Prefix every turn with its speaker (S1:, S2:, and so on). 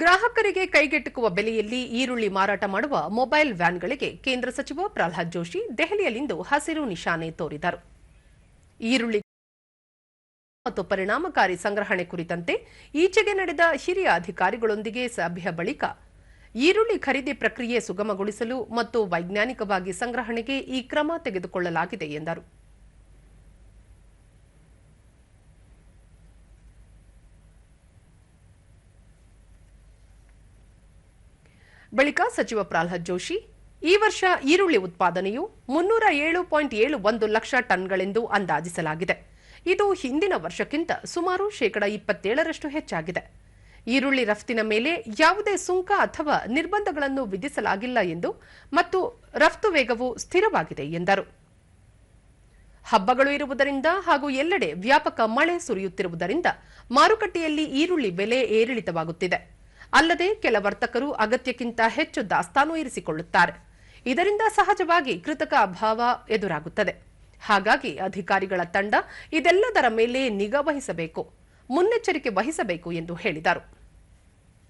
S1: ಗ್ರಾಹಕರಿಗೆ ಕೈಗೆಟುಕುವ ಬೆಲೆಯಲ್ಲಿ ಈರುಳ್ಳಿ ಮಾರಾಟ ಮಾಡುವ ಮೊಬೈಲ್ ವ್ಯಾನ್ಗಳಿಗೆ ಕೇಂದ್ರ ಸಚಿವ ಪ್ರಹ್ಲಾದ್ ಜೋಶಿ ದೆಹಲಿಯಲ್ಲಿಂದು ಹಸಿರು ನಿಶಾನೆ ತೋರಿದರು. ಈರುಳ್ಳಿ ಮತ್ತು ಪರಿಣಾಮಕಾರಿ ಸಂಗ್ರಹಣೆ ಕುರಿತಂತೆ ಈಚೆಗೆ ನಡೆದ ಹಿರಿಯ ಅಧಿಕಾರಿಗಳೊಂದಿಗೆ ಸಭೆಯ ಬಳಿಕ ಈರುಳ್ಳಿ ಖರೀದಿ ಪ್ರಕ್ರಿಯೆ ಸುಗಮಗೊಳಿಸಲು ಮತ್ತು ವೈಜ್ಞಾನಿಕವಾಗಿ ಸಂಗ್ರಹಣೆಗೆ ಈ ಕ್ರಮ ತೆಗೆದುಕೊಳ್ಳಲಾಗಿದೆ ಎಂದರು. ಬಳಿಕ ಸಚಿವ ಪ್ರಹ್ಲಾದ್ ಜೋಶಿ, ಈ ವರ್ಷ ಈರುಳ್ಳಿ ಉತ್ಪಾದನೆಯು ಮುನ್ನೂರ ಏಳು ಪಾಯಿಂಟ್ ಏಳು ಒಂದು ಲಕ್ಷ ಟನ್ಗಳೆಂದು ಅಂದಾಜಿಸಲಾಗಿದೆ. ಇದು ಹಿಂದಿನ ವರ್ಷಕ್ಕಿಂತ ಸುಮಾರು ಶೇಕಡ ಇಪ್ಪತ್ತೇಳರಷ್ಟು ಹೆಚ್ಚಾಗಿದೆ. ಈರುಳ್ಳಿ ರಫ್ತಿನ ಮೇಲೆ ಯಾವುದೇ ಸುಂಕ ಅಥವಾ ನಿರ್ಬಂಧಗಳನ್ನು ವಿಧಿಸಲಾಗಿಲ್ಲ ಎಂದು ಮತ್ತು ರಫ್ತು ವೇಗವು ಸ್ಥಿರವಾಗಿದೆ ಎಂದರು. ಹಬ್ಬಗಳು ಇರುವುದರಿಂದ ಹಾಗೂ ಎಲ್ಲೆಡೆ ವ್ಯಾಪಕ ಮಳೆ ಸುರಿಯುತ್ತಿರುವುದರಿಂದ ಮಾರುಕಟ್ಟೆಯಲ್ಲಿ ಈರುಳ್ಳಿ ಬೆಲೆ ಏರಿಳಿತವಾಗುತ್ತಿದೆ. ಅಲ್ಲದೆ ಕೆಲ ವರ್ತಕರು ಅಗತ್ಯಕ್ಕಿಂತ ಹೆಚ್ಚು ದಾಸ್ತಾನು ಇರಿಸಿಕೊಳ್ಳುತ್ತಾರೆ. ಇದರಿಂದ ಸಹಜವಾಗಿ ಕೃತಕ ಅಭಾವ ಎದುರಾಗುತ್ತದೆ. ಹಾಗಾಗಿ ಅಧಿಕಾರಿಗಳ ತಂಡ ಇದೆಲ್ಲದರ ಮೇಲೆ ನಿಗಾ ವಹಿಸಬೇಕು, ಮುನ್ನೆಚ್ಚರಿಕೆ ವಹಿಸಬೇಕು ಎಂದು ಹೇಳಿದರು.